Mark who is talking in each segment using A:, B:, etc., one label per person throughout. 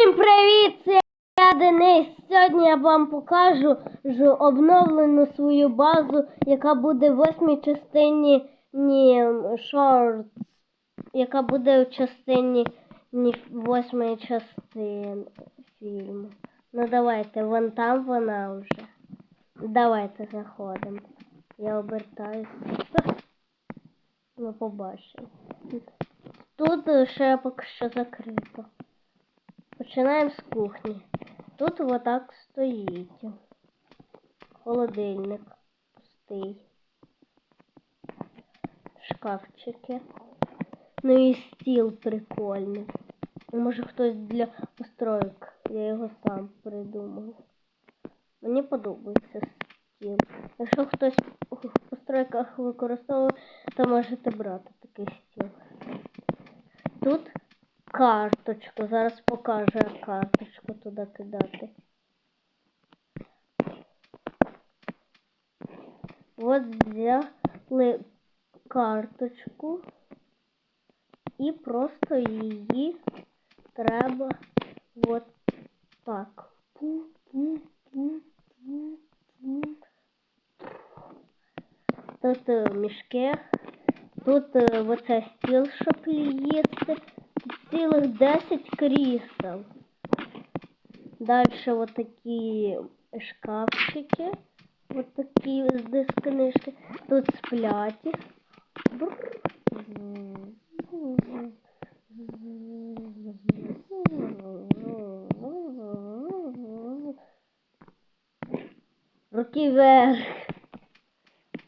A: Всім привіт! Це я Денис. Сьогодні я вам покажу обновлену свою базу, яка буде в восьмій частині ні, шорт, яка буде в частині ні, восьмої частини фільму. Ну давайте, вон там вона вже. Давайте заходимо. Я обертаюся. Ми побачимо. Тут ще поки що закрито. Починаємо з кухні. Тут отак стоїть. Холодильник пустий. Шкафчики. Ну і стіл прикольний. Може хтось для построїк. Я його сам придумав. Мені подобається стіл. Якщо хтось у постройках використовує, то можете брати такий стіл. Тут карточку. Зараз покажу, як карточку туди кидати. От взяли карточку і просто її треба от так. Тут е, мішки, тут е, оце стіл, щоб їсти. Цілих 10 крісел. Дальше вот такі шкафчики. Вот такі з книжки. Тут спляті. Руки вверх.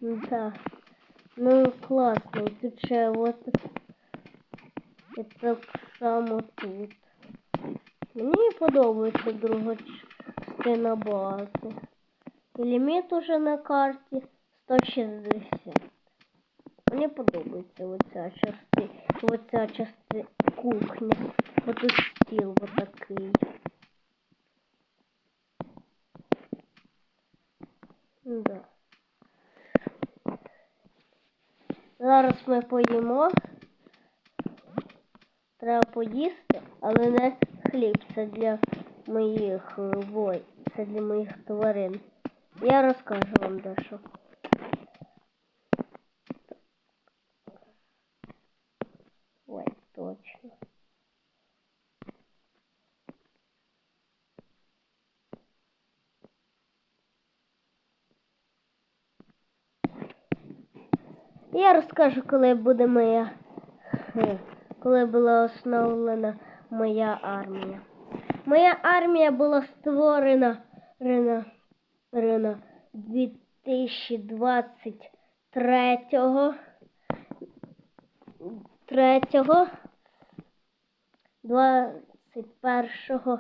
A: Да. Ну, класно. Тут ще вот і так само тут. Мені подобається друга частина бази. Ліміт уже на карті 160. Мені подобається оця частина, оця частина кухня. Тут стіл отакий. Да. Зараз ми поїмо. Треба поїсти, але не хліб. Це для моїх вой, це для моїх тварин. Я розкажу вам дещо. Ой, точно. Я розкажу, коли буде моя. Коли була основлена моя армія. Моя армія була створена рина, рина 2023 3 21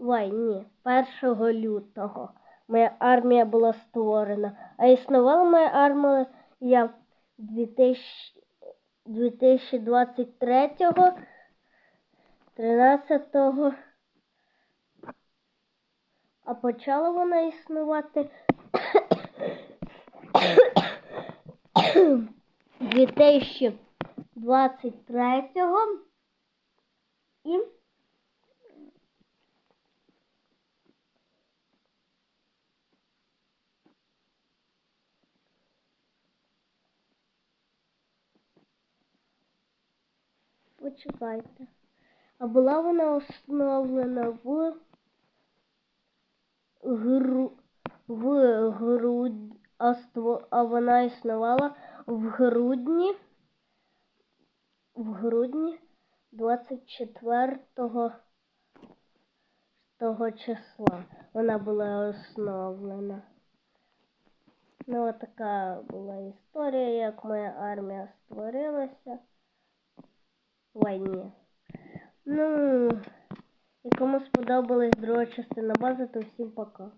A: Ой, ні, 1 лютого моя армія була створена. А існувала моя армія 2000 2023 13 а почала вона існувати 2023 і Почекайте. А була вона основлена в гру в грудні, а, ство, а вона існувала в грудні в грудні 24 того числа вона була основлена. Ну, от така була історія, як моя армія створилася. Ой, ні. Ну, кому сподобалась друга частина бази, то всім пока.